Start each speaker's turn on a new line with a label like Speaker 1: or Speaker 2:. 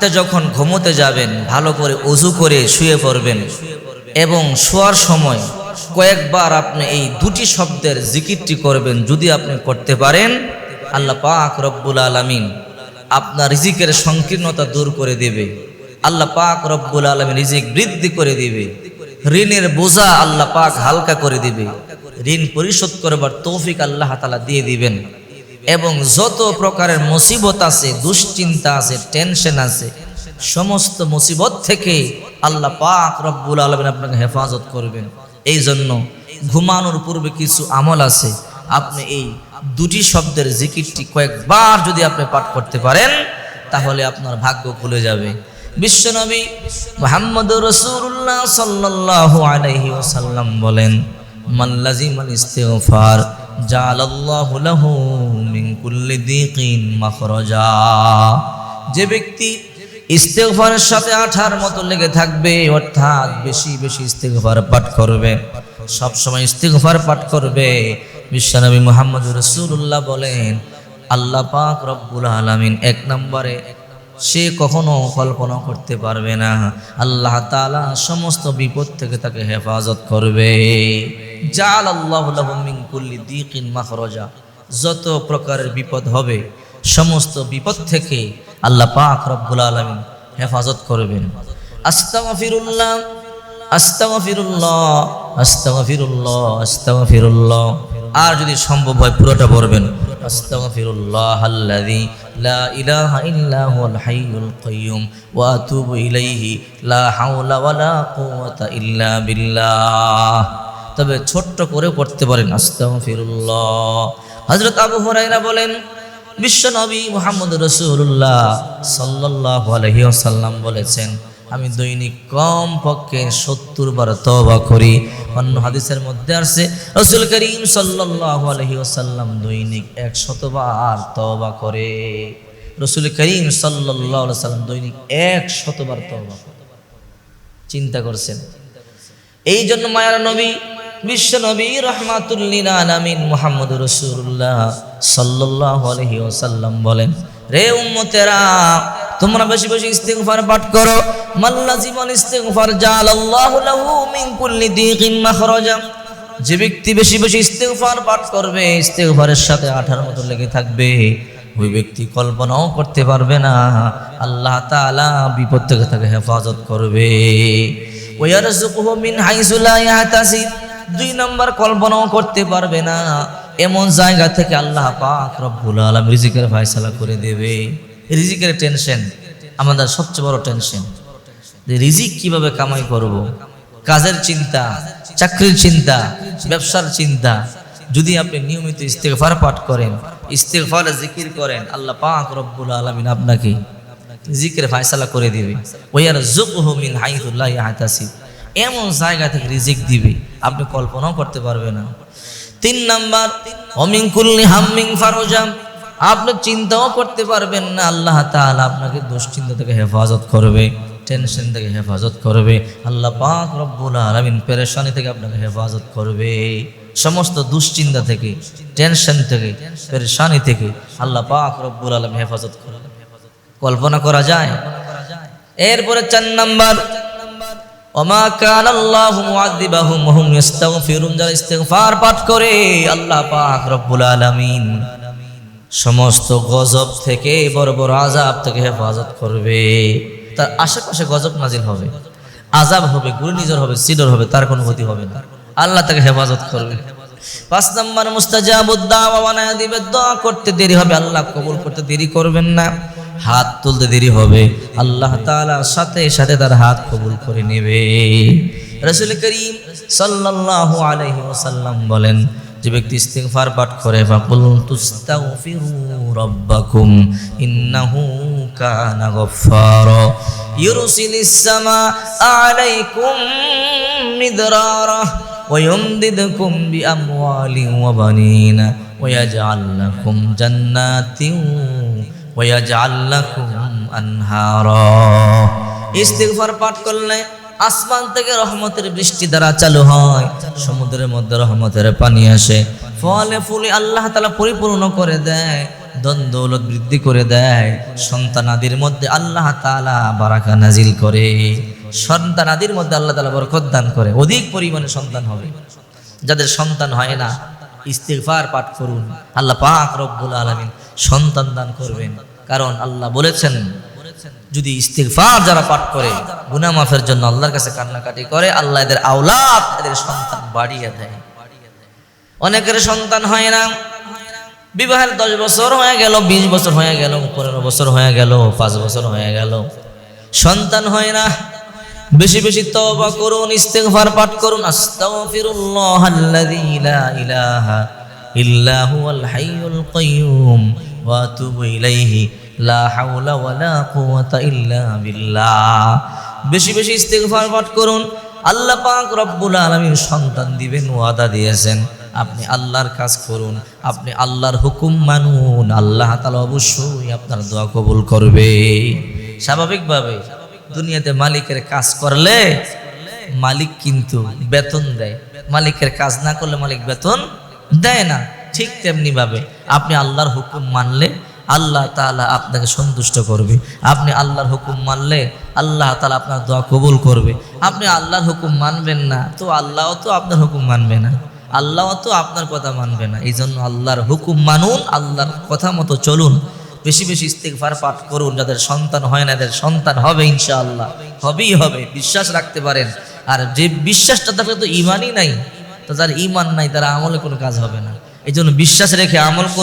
Speaker 1: রাতে যখন ঘুমোতে যাবেন, ভালো করে অজু করে শুয়ে পড়বেন এবং শোয়ার সময় কয়েকবার আপনি এই দুটি শব্দের জিকিরটি করবেন যদি আপনি করতে পারেন, আল্লাহ পাক রব্বুল আলামিন আপনার রিজিকের সংকীর্ণতা দূর করে দেবে। আল্লাহ পাক রব্বুল আলমী রিজিক বৃদ্ধি করে দিবে। ঋণের বোঝা আল্লাহ পাক হালকা করে দিবে। ঋণ পরিশোধ করবার তৌফিক আল্লাহ তালা দিয়ে দিবেন। এবং যত প্রকারের মুসিবত আছে, দুশ্চিন্তা আছে টেনশন আছে, সমস্ত মুসিবত থেকে আল্লাহ পাক রব্বুল আলমিন আপনাকে হেফাজত করবেন। এই জন্য ঘুমানোর পূর্বে কিছু আমল আছে। আপনি এই দুটি শব্দের জিকিরটি কয়েকবার যদি আপনি পাঠ করতে পারেন, তাহলে আপনার ভাগ্য খুলে যাবে। বিশ্বনবী মোহাম্মদ রসুল্লাহ সাল্লাল্লাহু আলাইহি ওয়াসাল্লাম বলেন মাল্লাজিমাল ইস্তিগফার। যে ব্যক্তি ইস্তেগফারের সাথে আঠার মতো লেগে থাকবে, অর্থাৎ বেশি বেশি ইস্তেগফার পাঠ করবে, সব সময় ইস্তেগফার পাঠ করবে। বিশ্বনবী মুহাম্মদ রসুল্লাহ বলেন, আল্লাহ পাক রব্বুল আলামিন এক নম্বরে সে কখনো কল্পনা করতে পারবে না। আল্লাহ তালা সমস্ত বিপদ থেকে তাকে হেফাজত করবে। জাল আল্লাহ কুল্লি দিকিন মাখরাজা। যত প্রকারের বিপদ হবে, সমস্ত বিপদ থেকে আল্লাহ পাক রব্বুল আলামিন হেফাজত করবেন। আর যদি সম্ভব হয় পুরোটা পড়বেন। আস্তাগফিরুল্লাহ আল্লাযী লা ইলাহা ইল্লা হুয়াল হাইয়ুল কাইয়্যুম ওয়া আতুবু ইলাইহি লা হাওলা ওয়ালা কুওয়াতা ইল্লা বিল্লাহ তবে ছোট্ট করে পড়তে পারেন, আস্তাগফিরুল্লাহ। হযরত আবু হুরায়রা বলেন, বিশ্ব নবী মুহাম্মদ রাসূলুল্লাহ সাল্লাল্লাহু আলাইহি ওয়াসাল্লাম বলেছেন আমি দৈনিক কম পক্ষে সত্তর বার তবা করি। অন্য হাদিসের মধ্যে আছে রসুল করিম সাল্লাল্লাহু আলাইহি ওয়াসাল্লাম দৈনিক এক শতবার তবা করে। রসুল করিম আলাইহি সাল্লাম দৈনিক এক শতবার তবা চিন্তা করছেন? এই জন্য মায়ার নবী, বিশ্ব নবী রহমাতুল্লিন মুহাম্মদ রসুল্লাহ সাল্লাল্লাহু আলাইহি ওয়াসাল্লাম বলেন, রে উম্মতেরা তোমরা বেশি বেশি ইস্তিগফার পাঠ করো। মাল্লা জীবন ইস্তিগফার জালাল্লাহু লাহু মিন কুল্লি দিকিন মাখরাজা। যে ব্যক্তি বেশি বেশি ইস্তেগফার পাঠ করবে, ইস্তেগফারের সাথে আঠার মতো লেগে থাকবে। ওই ব্যক্তি কল্পনাও করতে পারবে না। আল্লাহ তাআলা বিপদ থেকে তাকে হেফাজত করবে। মিন দুই নম্বর, কল্পনাও করতে পারবে না। এমন জায়গা থেকে আল্লাহ পাক রব্বুল আলামিন রিজিকের ফয়সালা করে দেবে। রিজিকের টেনশন আমাদের সবচেয়ে বড় টেনশন। যে রিজিক কীভাবে কামাই করব। কাজের চিন্তা, চাকরির চিন্তা, ব্যবসার চিন্তা। যদি আপনি নিয়মিত ইস্তেগফার পাঠ করেন, ইস্তেগফারে জিকির করেন, আল্লাহ পাক রব্বুল আলামিন আপনাকে জিকির ফায়সালা করে দিবে। ওয়ার জুকহু মিন হাইথুল্লাহ ইয়াহতাসিব। এমন জায়গা থেকে রিজিক দিবে, আপনি কল্পনাও করতে পারবেন না। তিন নাম্বার অমিন কুল্লি হাম্মিং ফারোজাম আপনি চিন্তাও করতে পারবেন না, আল্লাহ তাআলা আপনাকে দুশ্চিন্তা থেকে হেফাজত করবে, টেনশন থেকে হেফাজত করবে, আল্লাহ পাক রব্বুল আলামিন পেরেশানি থেকে আপনাকে হেফাজত করবে। সমস্ত দুশ্চিন্তা থেকে, টেনশন থেকে, পেরেশানি থেকে আল্লাহ পাক রব্বুল আলামিন হেফাজত করবে। কল্পনা করা যায়? এরপরে চার নাম্বার, ওমা কান আল্লাহ মুআদ্দিবাহুম ওয়া হুম ইস্তাগফিরুন যারা ইস্তিগফার পাঠ করে, আল্লাহ পাক রব্বুল আলামিন সমস্ত গজব থেকে বড় বড় আজাব থেকে হেফাজত করবে। তার আশেপাশে গজব নাজিল হবে। আজাব হবে, ঘূর্ণিঝড় হবে, সিডর হবে, তার কোনো ক্ষতি হবে না। আল্লাহ তাকে হেফাজত করবে। পাঁচ নম্বর, মুস্তাজাবুদ্দাওয়া বানায় দিবে দোয়া করতে দেরি হবে। আল্লাহ কবুল করতে দেরি করবেন না। হাত তুলতে দেরি হবে। আল্লাহ তাআলার সাথে সাথে তার হাত কবুল করে নেবে। রাসূল করিম সাল্লাল্লাহু আলাইহি ওয়াসাল্লাম বলেন যে ব্যক্তি ইস্তিগফার পাঠ করে ফাকুল তুস্তাগফিরু রাব্বাকুম ইন্নাহু কানা গফফারা ইউরসিলিস সামা আলাইকুম মিদরারা ويمددكم بأموال وبنين ويجعل لكم جنات ويجعل لكم أنهارا ইস্তিগফার পাঠ করলে আসমান থেকে রহমতের বৃষ্টি দ্বারা চালু হয়। সমুদ্রের মধ্যে রহমতের পানি আসে। ফলে ফুলে আল্লাহ তালা পরিপূর্ণ করে দেয়, ধন দৌলত বৃদ্ধি করে দেয়। সন্তানাদির মধ্যে আল্লাহ তাআলা বারাকা নাজিল করে। সন্তানাদির মধ্যে আল্লাহ তাআলা বরকত দান করে। অধিক পরিমাণে সন্তান হবে। যাদের সন্তান হয় না, ইস্তিগফার পাঠ করুন। আল্লাহ পাক রব্বুল আলামিন সন্তান দান করবেন। কারণ আল্লাহ বলেছেন যদি ইস্তিগফার যারা পাঠ করে, গুনাহ মাফের জন্য আল্লাহর কাছে কান্নাকাটি করে, আল্লাহ এদের আওলাদ, এদের সন্তান বাড়িয়ে দেয়। অনেকের সন্তান হয় না। বিবাহের দশ বছর হয়ে গেল, বিশ বছর হয়ে গেল, পনেরো বছর হয়ে গেল, পাঁচ বছর হয়ে গেল। সন্তান হয় না। বেশি বেশি তওবা করুন, ইস্তেগফার পাঠ করুন। আস্তাগফিরুল্লাহ ইলাহা হাইয়ুল কাইয়্যুম ওয়া ইলাইহি। লা বেশি বেশি ইস্তেগফার পাঠ করুন। আল্লাহ পাক রব্বুল আলামিন সন্তান দিবেন, ওয়াদা দিয়েছেন। আপনি আল্লাহর কাজ করুন, আপনি আল্লাহর হুকুম মানুন। আল্লাহ তাআলা অবশ্যই আপনার দোয়া কবুল করবে। স্বাভাবিকভাবে দুনিয়াতে মালিকের কাজ করলে মালিক কিন্তু বেতন দেয়। মালিকের কাজ না করলে মালিক বেতন দেয় না। ঠিক তেমনি ভাবে আপনি আল্লাহর হুকুম মানলে আল্লাহ তাআলা আপনাকে সন্তুষ্ট করবে। আপনি আল্লাহর হুকুম মানলে আল্লাহ তালা আপনার দোয়া কবুল করবে। আপনি আল্লাহর হুকুম মানবেন না, তো আল্লাহও তো আপনার হুকুম মানবে না। আল্লাহও তো আপনার কথা মানবে না। এই জন্য আল্লাহর হুকুম মানুন, আল্লাহর কথা মতো চলুন। বেশি বেশি ইস্তেগফার পাঠ করুন, যাদের সন্তান হয় না এদের সন্তান হবে ইনশাআল্লাহ। হবেই হবে, বিশ্বাস রাখতে পারেন। আর যে বিশ্বাসটা থাকলে তো ইমানই নাই। তো যার ইমান নাই, তার আমলে কোনো কাজ হবে না। এই জন্য বিশ্বাস রেখে আমল করুন।